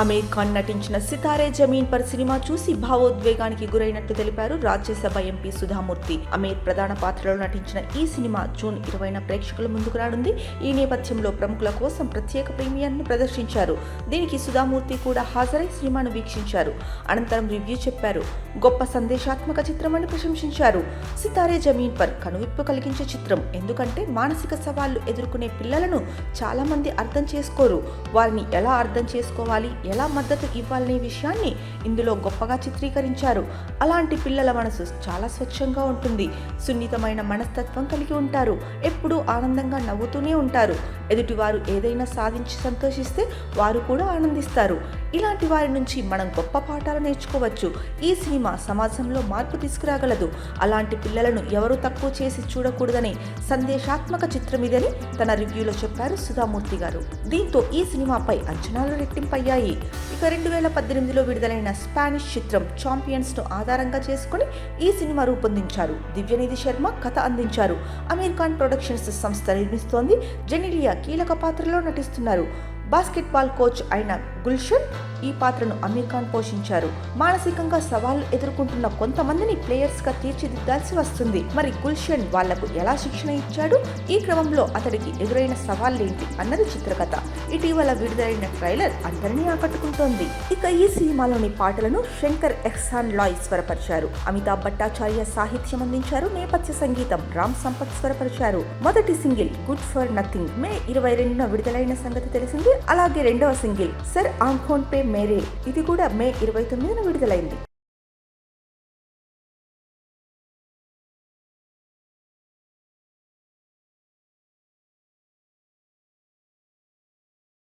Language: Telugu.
అమీర్ ఖాన్ నటించిన సితారే జమీన్ పర్ సినిమా చూసి భావోద్వేగానికి గురైనట్టు తెలిపారు రాజ్యసభ ఎంపీ సుధామూర్తి. అమీర్ ప్రధాన పాత్రలో నటించిన ఈ సినిమా జూన్ ఇరవైన ప్రేక్షకుల ముందుకు రానుంది. ఈ నేపథ్యంలో ప్రముఖుల కోసం ప్రత్యేక ప్రీమియర్ను ప్రదర్శించారు. దీనికి సుధామూర్తి కూడా హాజరై సినిమాను వీక్షించారు. అనంతరం రివ్యూ చెప్పారు. గొప్ప సందేశాత్మక చిత్రమని ప్రశంసించారు. సితారే జమీన్ పర్ కనువిప్పు కలిగించే చిత్రం. ఎందుకంటే మానసిక సవాళ్ళు ఎదుర్కొనే పిల్లలను చాలామంది అర్థం చేసుకోరు. వారిని ఎలా అర్థం చేసుకోవాలి? ఎలా మద్దతు ఇవ్వాలనే విషయాన్ని ఇందులో గొప్పగా చిత్రీకరించారు. అలాంటి పిల్లల మనసు చాలా స్వచ్ఛంగా ఉంటుంది. సున్నితమైన మనస్తత్వం కలిగి ఉంటారు. ఎప్పుడూ ఆనందంగా నవ్వుతూనే ఉంటారు. ఎదుటివారు ఏదైనా సాధించి సంతోషిస్తే వారు కూడా ఆనందిస్తారు. ఇలాంటి వారి నుంచి మనం గొప్ప పాఠాలు నేర్చుకోవచ్చు. ఈ సినిమా సమాజంలో మార్పు తీసుకురాగలదు. అలాంటి పిల్లలను ఎవరు తక్కువ చేసి చూడకూడదనే సందేశాత్మక చిత్రం ఇదని తన రివ్యూలో చెప్పారు సుధామూర్తి గారు. దీంతో ఈ సినిమాపై అంచనాలు రెట్టింపయ్యాయి. ఇక రెండు వేల పద్దెనిమిదిలో విడుదలైన స్పానిష్ చిత్రం ఛాంపియన్స్ను ఆధారంగా చేసుకుని ఈ సినిమా రూపొందించారు. దివ్యనిధి శర్మ కథ అందించారు. అమీర్ ఖాన్ ప్రొడక్షన్స్ సంస్థ నిర్మిస్తోంది. జెనిలియా కీలక పాత్రలో నటిస్తున్నారు. బాస్కెట్బాల్ కోచ్ అయిన గుల్షన్ ఈ పాత్రను అమీర్ ఖాన్ పోషించారు. మానసికంగా సవాళ్ళు ఎదుర్కొంటున్న కొంతమందిని ప్లేయర్స్గా తీర్చిదిద్దాల్సి వస్తుంది. మరి గుల్షన్ వాళ్ళకు ఎలా శిక్షణ ఇచ్చాడు? ఈ క్రమంలో అతడికి ఎదురైన సవాళ్ళేంటి అన్నది చిత్రకథ. ఇటీవల విడుదలైన ట్రైలర్ అందరినీ ఆకట్టుకుంటోంది. ఇక ఈ సినిమాలోని పాటలను శంకర్ ఎహ్సాన్ లాయ్ స్వరపరిచారు. అమితాబ్ భట్టాచార్య సాహిత్యం అందించారు నేపథ్య సంగీతం రామ్ సంపత్ స్వరపరిచారు. మొదటి single good for nothing May ఇరవై రెండున విడుదలైన సంగతి తెలిసింది. అలాగే రెండవ సింగిల్ సర్ ఆంఖోన్ పే మేరే. ఇది కూడా మే ఇరవై తొమ్మిదిన విడుదలైంది.